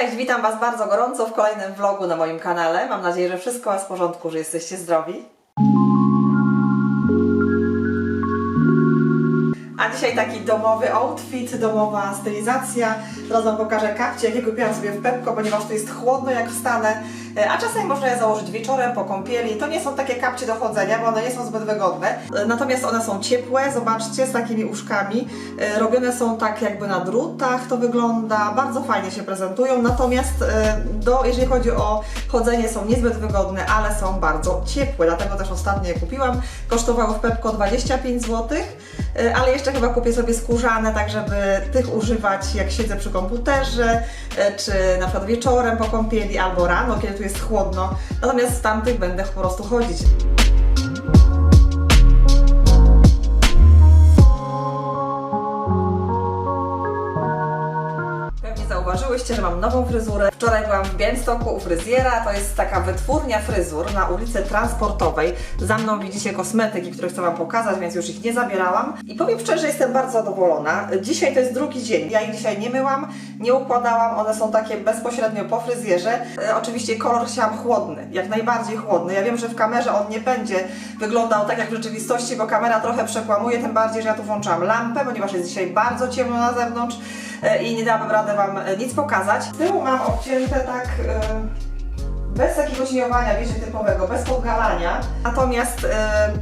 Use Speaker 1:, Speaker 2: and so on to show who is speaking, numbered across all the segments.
Speaker 1: Cześć, witam Was bardzo gorąco w kolejnym vlogu na moim kanale. Mam nadzieję, że wszystko jest w porządku, że jesteście zdrowi. A dzisiaj taki domowy outfit, domowa stylizacja. Teraz Wam pokażę kapcie, jakie kupiłam sobie w Pepko, ponieważ tu jest chłodno jak wstanę. E, A czasami można je założyć wieczorem po kąpieli. To nie są takie kapcie do chodzenia, bo one nie są zbyt wygodne. E, Natomiast one są ciepłe, zobaczcie, z takimi uszkami. E, Robione są tak jakby na drutach, to wygląda. Bardzo fajnie się prezentują. Natomiast do, jeżeli chodzi o chodzenie, są niezbyt wygodne, ale są bardzo ciepłe. Dlatego też ostatnio je kupiłam. Kosztowały w Pepko 25 zł. Ale jeszcze chyba kupię sobie skórzane, tak żeby tych używać jak siedzę przy komputerze, czy na przykład wieczorem po kąpieli, albo rano, kiedy tu jest chłodno. Natomiast z tamtych będę po prostu chodzić. Zauważyłyście, że mam nową fryzurę. Wczoraj byłam w Białymstoku u fryzjera. To jest taka wytwórnia fryzur na ulicy Transportowej. Za mną widzicie kosmetyki, które chcę Wam pokazać, więc już ich nie zabierałam. I powiem szczerze, jestem bardzo zadowolona. Dzisiaj to jest drugi dzień. Ja ich dzisiaj nie myłam, nie układałam. One są takie bezpośrednio po fryzjerze. E, oczywiście kolor chciałam chłodny, jak najbardziej chłodny. Ja wiem, że w kamerze on nie będzie wyglądał tak jak w rzeczywistości, bo kamera trochę przekłamuje, tym bardziej, że ja tu włączałam lampę, ponieważ jest dzisiaj bardzo ciemno na zewnątrz i nie dałabym rady Wam e, nic pokazać. Z tyłu mam obcięte tak e, bez takiego cieniowania, wiecie, typowego, bez podgalania. Natomiast e,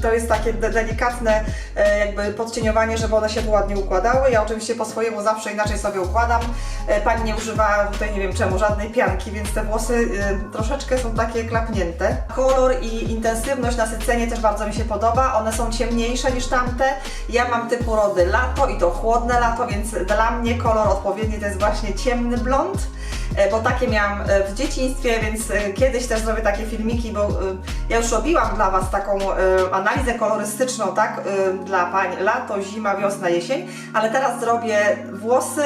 Speaker 1: to jest takie de- delikatne e, jakby podcieniowanie, żeby one się ładnie układały. Ja oczywiście po swojemu zawsze inaczej sobie układam. E, Pani nie używa tutaj nie wiem czemu żadnej pianki, więc te włosy e, troszeczkę są takie klapnięte. Kolor i intensywność, nasycenie też bardzo mi się podoba. One są ciemniejsze niż tamte. Ja mam typu rody lato i to chłodne lato, więc dla mnie kolor odpowiedni to jest właśnie ciemny blond. E, bo takie miałam e, w dzieciństwie, więc e, kiedyś też zrobię takie filmiki, bo ja już robiłam dla Was taką analizę kolorystyczną, tak, dla pań lato, zima, wiosna, jesień, ale teraz zrobię włosy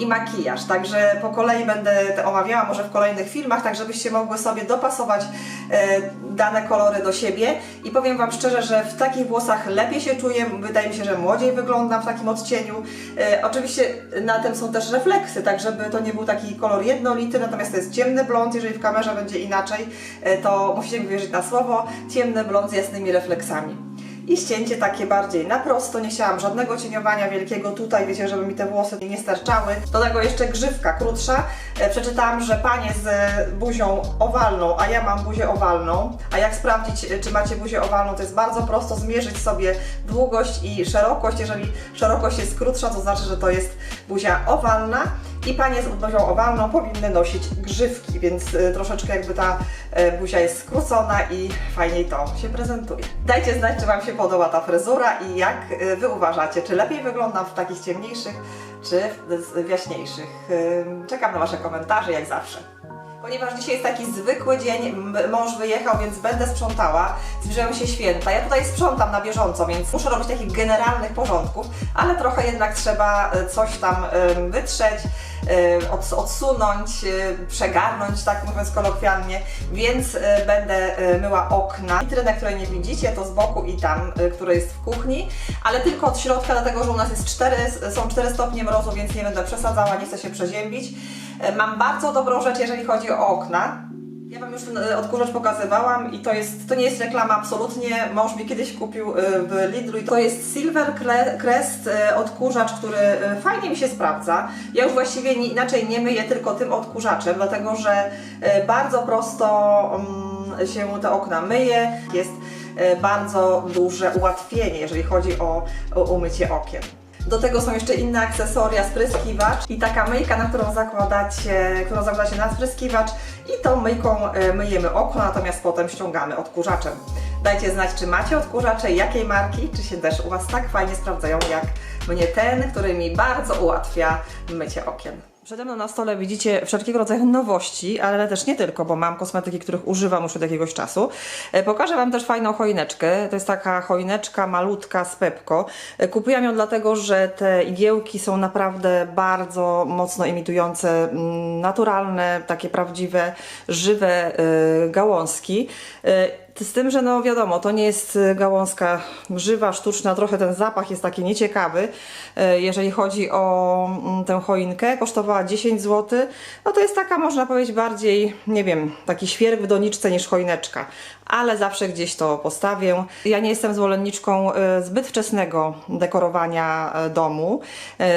Speaker 1: i makijaż, także po kolei będę te omawiała może w kolejnych filmach, tak żebyście mogły sobie dopasować dane kolory do siebie i powiem Wam szczerze, że w takich włosach lepiej się czuję, wydaje mi się, że młodziej wyglądam w takim odcieniu. Oczywiście na tym są też refleksy, tak żeby to nie był taki kolor jednolity, natomiast to jest ciemny blond, jeżeli w kamerze będzie inaczej, e, to musicie mi wierzyć na słowo, ciemny blond z jasnymi refleksami. I ścięcie takie bardziej na prosto, nie chciałam żadnego cieniowania wielkiego tutaj, wiecie, żeby mi te włosy nie sterczały. Do tego jeszcze grzywka krótsza. E, Przeczytałam, że panie z buzią owalną, a ja mam buzię owalną. A jak sprawdzić, e, czy macie buzię owalną, to jest bardzo prosto zmierzyć sobie długość i szerokość. Jeżeli szerokość jest krótsza, to znaczy, że to jest buzia owalna. I panie z buzią owalną powinny nosić grzywki, więc e, troszeczkę jakby ta e, buzia jest skrócona i fajniej to się prezentuje. Dajcie znać, czy Wam się podoba ta fryzura i jak e, Wy uważacie, czy lepiej wyglądam w takich ciemniejszych, czy w jaśniejszych. Czekam na Wasze komentarze, jak zawsze. Ponieważ dzisiaj jest taki zwykły dzień, mąż wyjechał, więc będę sprzątała. Zbliżają się święta. Ja tutaj sprzątam na bieżąco, więc muszę robić takich generalnych porządków, ale trochę jednak trzeba e, coś tam wytrzeć, odsunąć, e, przegarnąć, tak mówiąc kolokwialnie, więc e, będę e, myła okna. Witrynę, której nie widzicie, to z boku i tam, e, które jest w kuchni, ale tylko od środka, dlatego że u nas jest 4, są 4 stopnie mrozu, więc nie będę przesadzała, nie chcę się przeziębić. E, Mam bardzo dobrą rzecz, jeżeli chodzi o okna. Ja Wam już ten odkurzacz pokazywałam i to jest, to nie jest reklama absolutnie. Mąż mi kiedyś kupił e, w Lidlu i to jest Silver Cre- Crest e, odkurzacz, który e, fajnie mi się sprawdza. Ja już właściwie inaczej nie myję tylko tym odkurzaczem, dlatego że bardzo prosto mm, się te okna myje. Jest bardzo duże ułatwienie, jeżeli chodzi o umycie okien. Do tego są jeszcze inne akcesoria, spryskiwacz i taka myjka, na którą zakładacie, którą zakładacie na spryskiwacz i tą myjką e, myjemy okno, natomiast potem ściągamy odkurzaczem. Dajcie znać, czy macie odkurzacze, jakiej marki, czy się też u Was tak fajnie sprawdzają jak mnie ten, który mi bardzo ułatwia mycie okien. Przede mną na stole widzicie wszelkiego rodzaju nowości, ale też nie tylko, bo mam kosmetyki, których używam już od jakiegoś czasu. E, Pokażę Wam też fajną choineczkę. To jest taka choineczka malutka z Pepko. E, Kupiłam ją dlatego, że te igiełki są naprawdę bardzo mocno imitujące mm, naturalne, takie prawdziwe, żywe e, gałązki. E, Z tym, że no wiadomo, to nie jest y, gałązka żywa, sztuczna, trochę ten zapach jest taki nieciekawy. Y, Jeżeli chodzi o mm, tę choinkę, kosztowała 10 zł. No to jest taka, można powiedzieć, bardziej, nie wiem, taki świerk w doniczce niż choineczka. Ale zawsze gdzieś to postawię. Ja nie jestem zwolenniczką y, zbyt wczesnego dekorowania y, domu.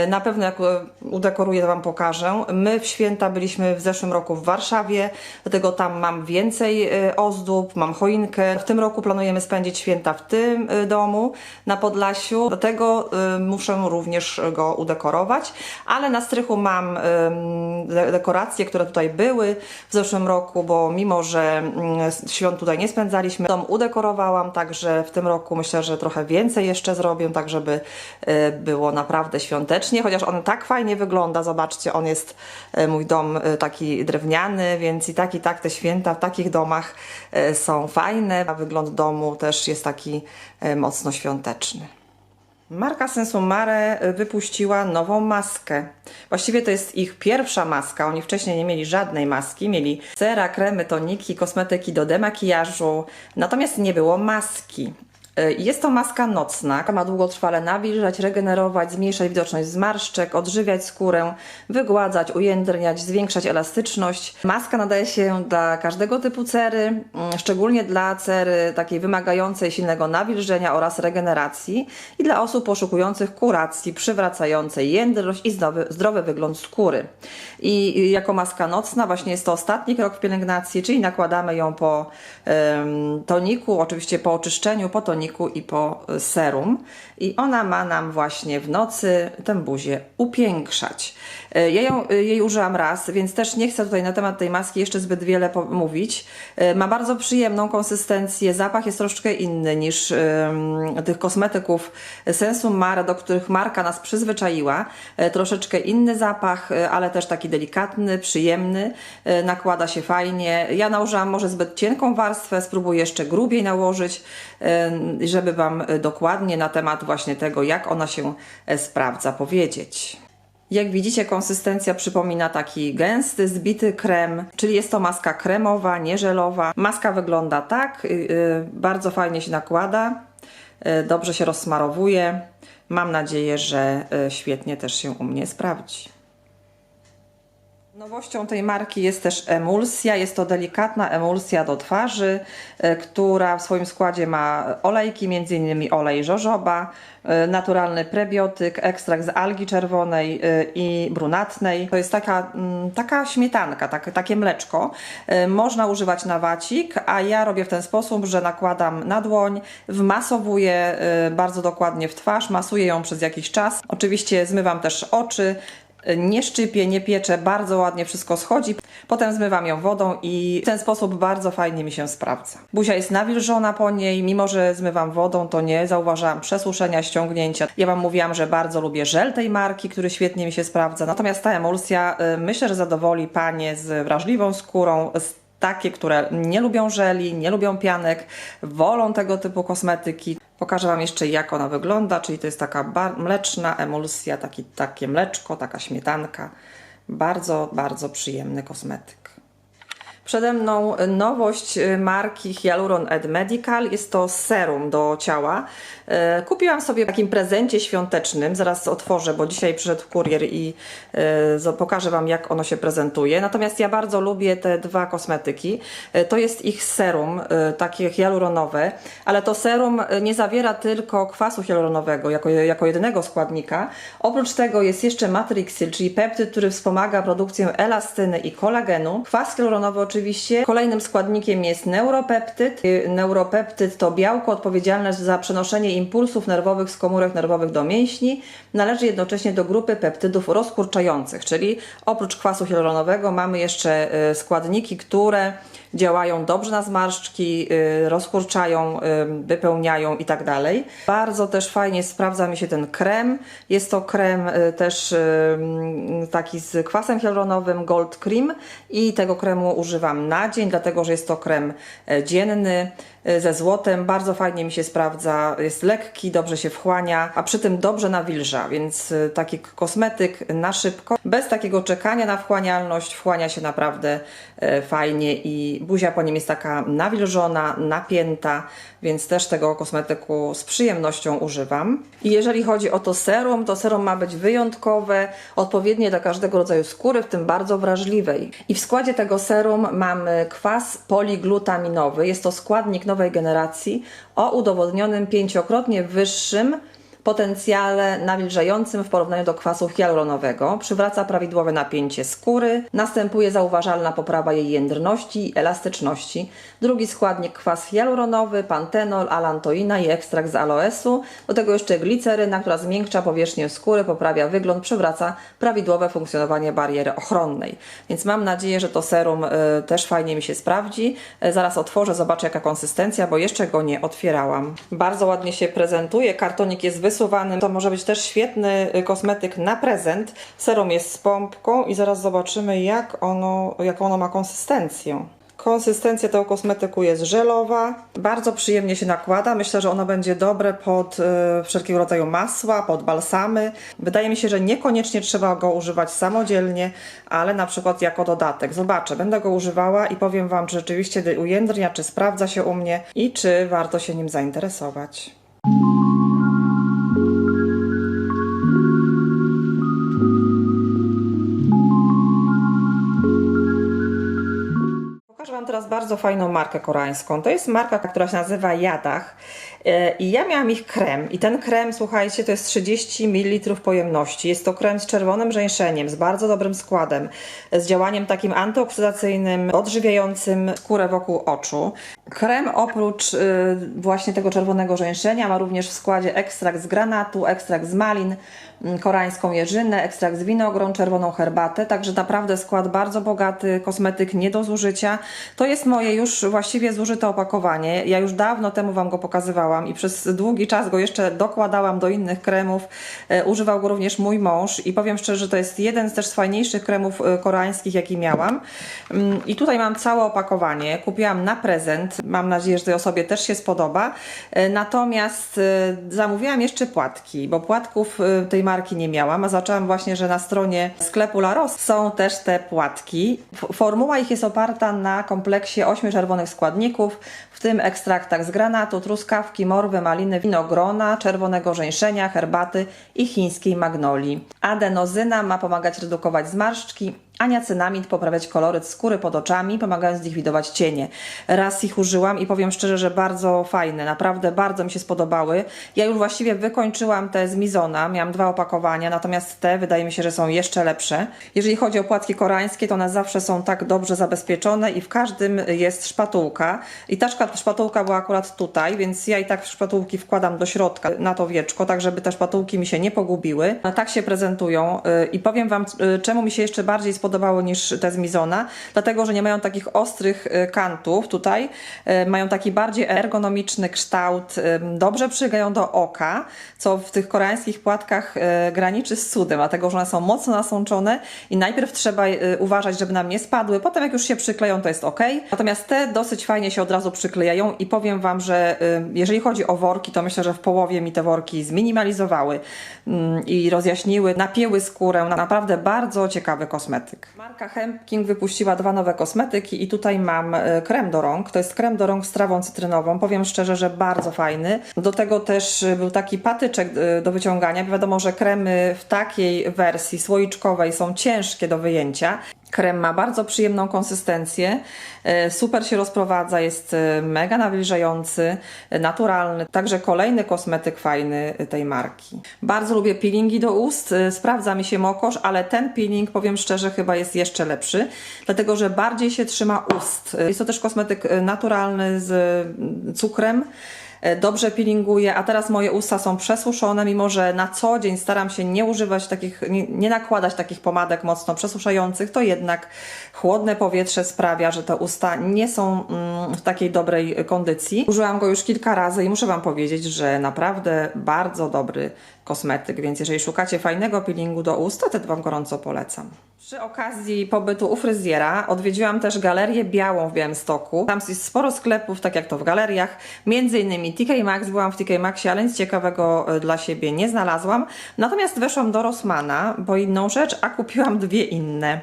Speaker 1: Na pewno jak udekoruję, to Wam pokażę. My w święta byliśmy w zeszłym roku w Warszawie, dlatego tam mam więcej ozdób, mam choinkę. W tym roku planujemy spędzić święta w tym y, domu na Podlasiu, dlatego y, muszę również go udekorować. Ale na strychu mam dekoracje, które tutaj były w zeszłym roku, bo mimo, że mm, świąt tutaj nie spędzaliśmy, dom udekorowałam, także w tym roku myślę, że trochę więcej jeszcze zrobię, tak żeby y, było naprawdę świątecznie, chociaż on tak fajnie wygląda, zobaczcie, on jest mój dom taki drewniany, więc i tak i tak te święta w takich domach są fajne, a wygląd domu też jest taki y, mocno świąteczny. Marka Sensumare wypuściła nową maskę. Właściwie to jest ich pierwsza maska. Oni wcześniej nie mieli żadnej maski. Mieli sera, kremy, toniki, kosmetyki do demakijażu. Natomiast nie było maski. Y, Jest to maska nocna, ma długotrwale nawilżać, regenerować, zmniejszać widoczność zmarszczek, odżywiać skórę, wygładzać, ujędrniać, zwiększać elastyczność. Maska nadaje się dla każdego typu cery, mm, szczególnie dla cery takiej wymagającej silnego nawilżenia oraz regeneracji i dla osób poszukujących kuracji, przywracającej jędrność i zdrowy, zdrowy wygląd skóry. I jako maska nocna właśnie jest to ostatni krok w pielęgnacji, czyli nakładamy ją po em, toniku, oczywiście po oczyszczeniu, po toniku i po e, serum. I ona ma nam właśnie w nocy tę buzię upiększać. E, Ja ją, e, jej użyłam raz, więc też nie chcę tutaj na temat tej maski jeszcze zbyt wiele mówić. Ma bardzo przyjemną konsystencję, zapach jest troszeczkę inny niż tych kosmetyków Sensum Mare, do których marka nas przyzwyczaiła. Troszeczkę inny zapach, ale też taki delikatny, przyjemny. Nakłada się fajnie. Ja nałożyłam może zbyt cienką warstwę, spróbuję jeszcze grubiej nałożyć, żeby Wam e, dokładnie na temat właśnie tego, jak ona się e, sprawdza, powiedzieć. Jak widzicie, konsystencja przypomina taki gęsty, zbity krem, czyli jest to maska kremowa, nie żelowa. Maska wygląda tak, yy, yy, bardzo fajnie się nakłada, yy, dobrze się rozsmarowuje. Mam nadzieję, że świetnie też się u mnie sprawdzi. Nowością tej marki jest też emulsja. Jest to delikatna emulsja do twarzy, e, która w swoim składzie ma olejki, m.in. olej jojoba, e, naturalny prebiotyk, ekstrakt z algi czerwonej e, i brunatnej. To jest taka, mm, taka śmietanka, tak, takie mleczko. Można używać na wacik, a ja robię w ten sposób, że nakładam na dłoń, wmasowuję bardzo dokładnie w twarz, masuję ją przez jakiś czas. Oczywiście zmywam też oczy, nie szczypie, nie piecze, bardzo ładnie wszystko schodzi. Potem zmywam ją wodą i w ten sposób bardzo fajnie mi się sprawdza. Buzia jest nawilżona po niej, mimo że zmywam wodą, to nie zauważałam przesuszenia, ściągnięcia. Ja Wam mówiłam, że bardzo lubię żel tej marki, który świetnie mi się sprawdza. Natomiast ta emulsja y, myślę, że zadowoli Panie z wrażliwą skórą, z takie, które nie lubią żeli, nie lubią pianek, wolą tego typu kosmetyki. Pokażę Wam jeszcze, jak ona wygląda, czyli to jest taka mleczna emulsja, taki, takie mleczko, taka śmietanka. Bardzo, bardzo przyjemny kosmetyk. Przede mną nowość y, marki Hyaluron Ed Medical. Jest to serum do ciała. E, Kupiłam sobie w takim prezencie świątecznym. Zaraz otworzę, bo dzisiaj przyszedł kurier i zo- pokażę Wam, jak ono się prezentuje. Natomiast ja bardzo lubię te dwa kosmetyki. To jest ich serum, takie hialuronowe, ale to serum nie zawiera tylko kwasu hialuronowego jako, jako jedynego składnika. Oprócz tego jest jeszcze matrixyl, czyli peptyd, który wspomaga produkcję elastyny i kolagenu. Kwas hialuronowy oczywiście. Kolejnym składnikiem jest neuropeptyd. Y, Neuropeptyd to białko odpowiedzialne za przenoszenie impulsów nerwowych z komórek nerwowych do mięśni. Należy jednocześnie do grupy peptydów rozkurczających, czyli oprócz kwasu hialuronowego mamy jeszcze y, składniki, które działają dobrze na zmarszczki, y, rozkurczają, y, wypełniają i tak dalej. Bardzo też fajnie sprawdza mi się ten krem. Jest to krem y, też taki z kwasem hialuronowym Gold Cream i tego kremu używam na dzień, dlatego że jest to krem e, dzienny. Y, ze złotem. Bardzo fajnie mi się sprawdza, jest lekki, dobrze się wchłania, a przy tym dobrze nawilża, więc y, taki kosmetyk na szybko, bez takiego czekania na wchłanialność, wchłania się naprawdę y, fajnie i buzia po nim jest taka nawilżona, napięta, więc też tego kosmetyku z przyjemnością używam. I jeżeli chodzi o to serum, to serum ma być wyjątkowe, odpowiednie dla każdego rodzaju skóry, w tym bardzo wrażliwej. I w składzie tego serum mamy kwas poliglutaminowy. Jest to składnik nowej generacji o udowodnionym pięciokrotnie wyższym potencjale nawilżającym w porównaniu do kwasu hialuronowego, przywraca prawidłowe napięcie skóry, następuje zauważalna poprawa jej jędrności i elastyczności. Drugi składnik kwas hialuronowy, pantenol, alantoina i ekstrakt z aloesu, do tego jeszcze gliceryna, która zmiękcza powierzchnię skóry, poprawia wygląd, przywraca prawidłowe funkcjonowanie bariery ochronnej. Więc mam nadzieję, że to serum y, też fajnie mi się sprawdzi. Y, zaraz otworzę, zobaczę jaka konsystencja, bo jeszcze go nie otwierałam. Bardzo ładnie się prezentuje, kartonik jest to może być też świetny y, kosmetyk na prezent. Serum jest z pompką i zaraz zobaczymy jak ono, jaką ono ma konsystencję. Konsystencja tego kosmetyku jest żelowa, bardzo przyjemnie się nakłada. Myślę, że ono będzie dobre pod y, wszelkiego rodzaju masła, pod balsamy. Wydaje mi się, że niekoniecznie trzeba go używać samodzielnie, ale na przykład jako dodatek. Zobaczę, będę go używała i powiem Wam, czy rzeczywiście ujędrnia, czy sprawdza się u mnie i czy warto się nim zainteresować. Bardzo fajną markę koreańską. To jest marka, która się nazywa Yadach. E, I ja miałam ich krem. I ten krem, słuchajcie, to jest 30 ml pojemności. Jest to krem z czerwonym żeńszeniem, z bardzo dobrym składem, z działaniem takim antyoksydacyjnym, odżywiającym skórę wokół oczu. Krem oprócz y, właśnie tego czerwonego żeńszenia ma również w składzie ekstrakt z granatu, ekstrakt z malin, mm, koreańską jeżynę, ekstrakt z winogron, czerwoną herbatę, także naprawdę skład bardzo bogaty, kosmetyk nie do zużycia. To jest moje już właściwie zużyte opakowanie. Ja już dawno temu Wam go pokazywałam i przez długi czas go jeszcze dokładałam do innych kremów. E, używał go również mój mąż i powiem szczerze, że to jest jeden z też fajniejszych kremów e, koreańskich, jaki miałam. Mm, I tutaj mam całe opakowanie. Kupiłam na prezent. Mam nadzieję, że tej osobie też się spodoba. E, Natomiast zamówiłam jeszcze płatki, bo płatków tej marki nie miałam, a zaczęłam właśnie, że na stronie sklepu La Rose są też te płatki. Formuła ich jest oparta na kompleksie ośmiu czerwonych składników, w tym ekstraktach z granatu, truskawki, morwy, maliny, winogrona, czerwonego żeńszenia, herbaty i chińskiej magnolii. Adenozyna ma pomagać redukować zmarszczki, a niacinamid poprawiać koloryt skóry pod oczami, pomagając zlikwidować cienie. Raz ich użyłam i powiem szczerze, że bardzo fajne, naprawdę bardzo mi się spodobały. Ja już właściwie wykończyłam te z Mizona, miałam dwa opakowania, natomiast te wydaje mi się, że są jeszcze lepsze. Jeżeli chodzi o płatki koreańskie, to one zawsze są tak dobrze zabezpieczone i w każdym jest szpatułka. I ta szpatułka była akurat tutaj, więc ja i tak szpatułki wkładam do środka na to wieczko, tak żeby te szpatułki mi się nie pogubiły. Tak się prezentują y, i powiem Wam, y, czemu mi się jeszcze bardziej niż te z Mizona, dlatego, że nie mają takich ostrych y, kantów tutaj, y, mają taki bardziej ergonomiczny kształt, y, dobrze przylegają do oka, co w tych koreańskich płatkach graniczy z cudem, dlatego, że one są mocno nasączone i najpierw trzeba uważać, żeby nam nie spadły, potem jak już się przykleją, to jest ok. Natomiast te dosyć fajnie się od razu przyklejają i powiem Wam, że jeżeli chodzi o worki, to myślę, że w połowie mi te worki zminimalizowały mm, i rozjaśniły, napięły skórę. Na- Naprawdę bardzo ciekawy kosmetyk. Marka Hempking wypuściła dwa nowe kosmetyki i tutaj mam y, krem do rąk. To jest krem do rąk z trawą cytrynową. Powiem szczerze, że bardzo fajny. Do tego też y, był taki patyczek y, do wyciągania. Wiadomo, że kremy w takiej wersji słoiczkowej są ciężkie do wyjęcia. Krem ma bardzo przyjemną konsystencję, e, super się rozprowadza, jest e, mega nawilżający, e, naturalny. Także kolejny kosmetyk fajny tej marki. Bardzo lubię peelingi do ust, sprawdza mi się mokosz, ale ten peeling, powiem szczerze, chyba jest jeszcze lepszy, dlatego że bardziej się trzyma ust. Jest to też kosmetyk naturalny z cukrem dobrze peelinguje, a teraz moje usta są przesuszone, mimo że na co dzień staram się nie używać takich, nie, nie nakładać takich pomadek mocno przesuszających, to jednak chłodne powietrze sprawia, że te usta nie są mm, w takiej dobrej kondycji. Użyłam go już kilka razy i muszę Wam powiedzieć, że naprawdę bardzo dobry kosmetyk, więc jeżeli szukacie fajnego peelingu do ust, to ten Wam gorąco polecam. Przy okazji pobytu u fryzjera odwiedziłam też galerię białą w Białymstoku. Tam jest sporo sklepów, tak jak to w galeriach. Między innymi TK Maxx. Byłam w TK Maxxie, ale nic ciekawego e, dla siebie nie znalazłam. Natomiast weszłam do Rossmana, bo inną rzecz, a kupiłam dwie inne.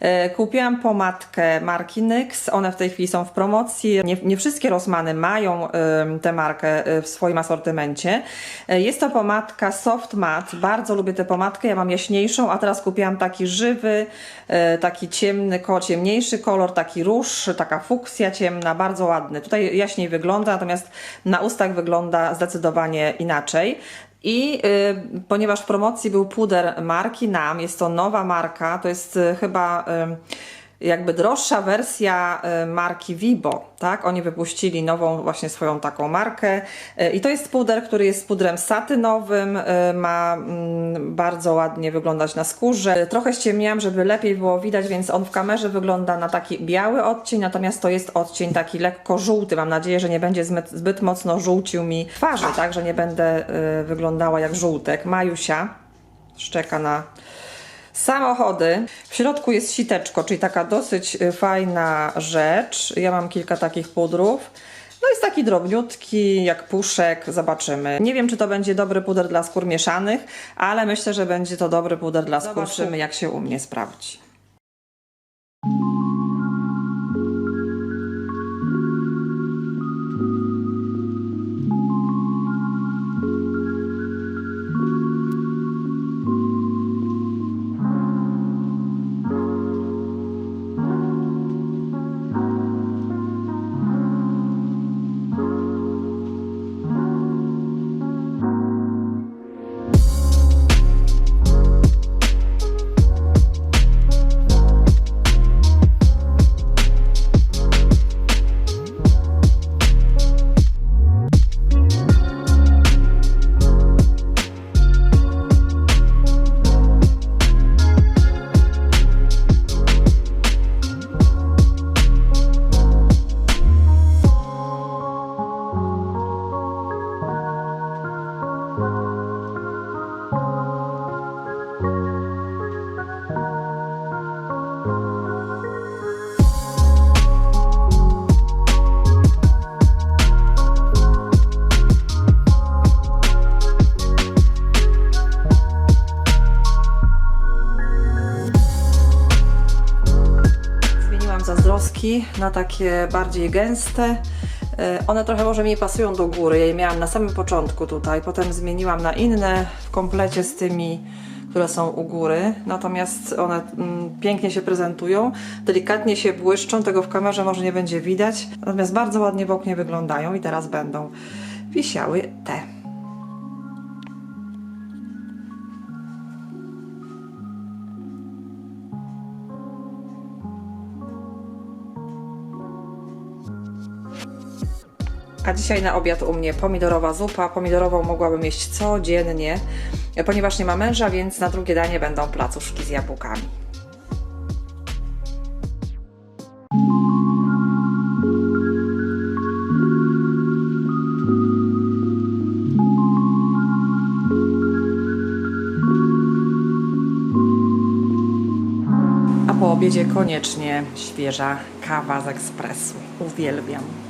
Speaker 1: E, Kupiłam pomadkę marki NYX. One w tej chwili są w promocji. Nie, nie wszystkie Rossmany mają tę markę e, w swoim asortymencie. E, Jest to pomadka Soft Matte. Bardzo lubię tę pomadkę. Ja mam jaśniejszą, a teraz kupiłam taki żywy, taki ciemny, ciemniejszy kolor, taki róż, taka fuksja ciemna, bardzo ładny. Tutaj jaśniej wygląda, natomiast na ustach wygląda zdecydowanie inaczej. I y, ponieważ w promocji był puder marki NAM, jest to nowa marka, to jest y, chyba y, jakby droższa wersja y, marki Vibo, tak? Oni wypuścili nową właśnie swoją taką markę y, i to jest puder, który jest pudrem satynowym, y, ma mm, bardzo ładnie wyglądać na skórze. Trochę ściemniałam, żeby lepiej było widać, więc on w kamerze wygląda na taki biały odcień, natomiast to jest odcień taki lekko żółty. Mam nadzieję, że nie będzie zbyt, mocno żółcił mi twarzy, tak? Że nie będę wyglądała jak żółtek. Majusia szczeka na Samochody. W środku jest siteczko, czyli taka dosyć y, fajna rzecz. Ja mam kilka takich pudrów. No jest taki drobniutki, jak puszek, zobaczymy. Nie wiem, czy to będzie dobry puder dla skór mieszanych, ale myślę, że będzie to dobry puder dla skór. Zobaczymy, jak się u mnie sprawdzi. Na takie bardziej gęste. E, One trochę może mi pasują do góry. Ja je miałam na samym początku tutaj, potem zmieniłam na inne w komplecie z tymi, które są u góry. Natomiast one mm, pięknie się prezentują, delikatnie się błyszczą, tego w kamerze może nie będzie widać. Natomiast bardzo ładnie w oknie wyglądają i teraz będą wisiały te. A dzisiaj na obiad u mnie pomidorowa zupa. Pomidorową mogłabym jeść codziennie, ponieważ nie ma męża, więc na drugie danie będą placuszki z jabłkami. A po obiedzie koniecznie świeża kawa z ekspresu. Uwielbiam.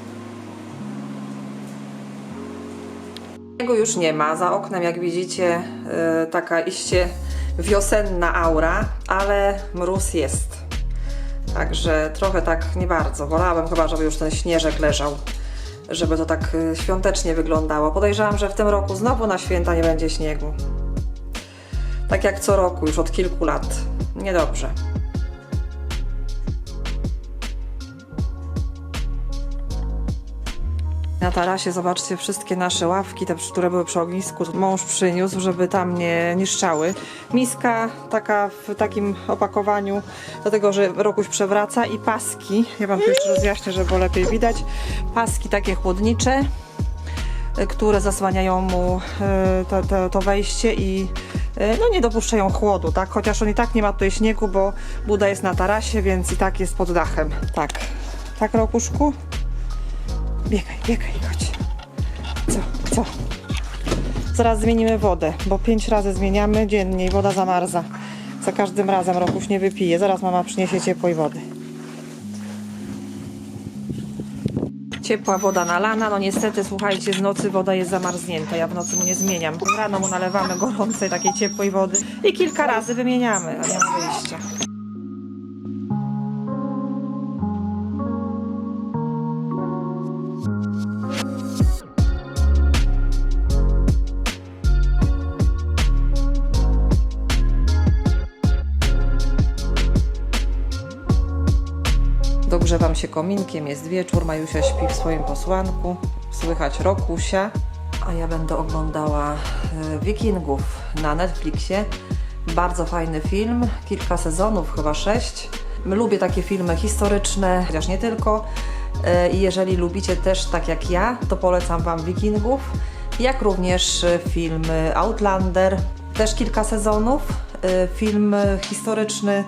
Speaker 1: Jego już nie ma. Za oknem, jak widzicie, yy, taka iście wiosenna aura, ale mróz jest. Także trochę tak nie bardzo. Wolałabym chyba, żeby już ten śnieżek leżał, żeby to tak yy, świątecznie wyglądało. Podejrzewam, że w tym roku znowu na święta nie będzie śniegu. Tak jak co roku, już od kilku lat. Niedobrze. Na tarasie zobaczcie wszystkie nasze ławki, te, które były przy ognisku, mąż przyniósł, żeby tam nie niszczały. Miska taka w takim opakowaniu, dlatego że Rokuś przewraca i paski. Ja wam tu jeszcze rozjaśnię, żeby lepiej widać. Paski takie chłodnicze, y, które zasłaniają mu y, to, to, to wejście i y, no nie dopuszczają chłodu, tak? Chociaż on i tak nie ma tutaj śniegu, bo Buda jest na tarasie, więc i tak jest pod dachem. Tak. Tak, Rokuszku? Biegaj, biegaj, chodź. Co, co? Zaraz zmienimy wodę, bo pięć razy zmieniamy dziennie i woda zamarza. Za każdym razem Rokuś nie wypije. Zaraz mama przyniesie ciepłej wody. Ciepła woda nalana, no niestety słuchajcie, z nocy woda jest zamarznięta, ja w nocy mu nie zmieniam. Rano mu nalewamy gorącej, takiej ciepłej wody i kilka razy wymieniamy, a nie ma wyjścia. Się kominkiem, jest wieczór, Majusia śpi w swoim posłanku, słychać Rokusia, a ja będę oglądała e, Wikingów na Netflixie. Bardzo fajny film, kilka sezonów, chyba sześć. Lubię takie filmy historyczne, chociaż nie tylko. E, I jeżeli lubicie też tak jak ja, to polecam Wam Wikingów, jak również e, film Outlander, też kilka sezonów. Film historyczny,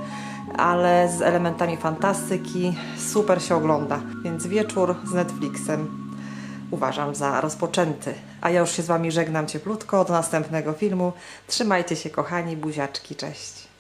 Speaker 1: ale z elementami fantastyki. Super się ogląda, więc wieczór z Netflixem uważam za rozpoczęty. A ja już się z Wami żegnam cieplutko. Do następnego filmu. Trzymajcie się, kochani, buziaczki, cześć.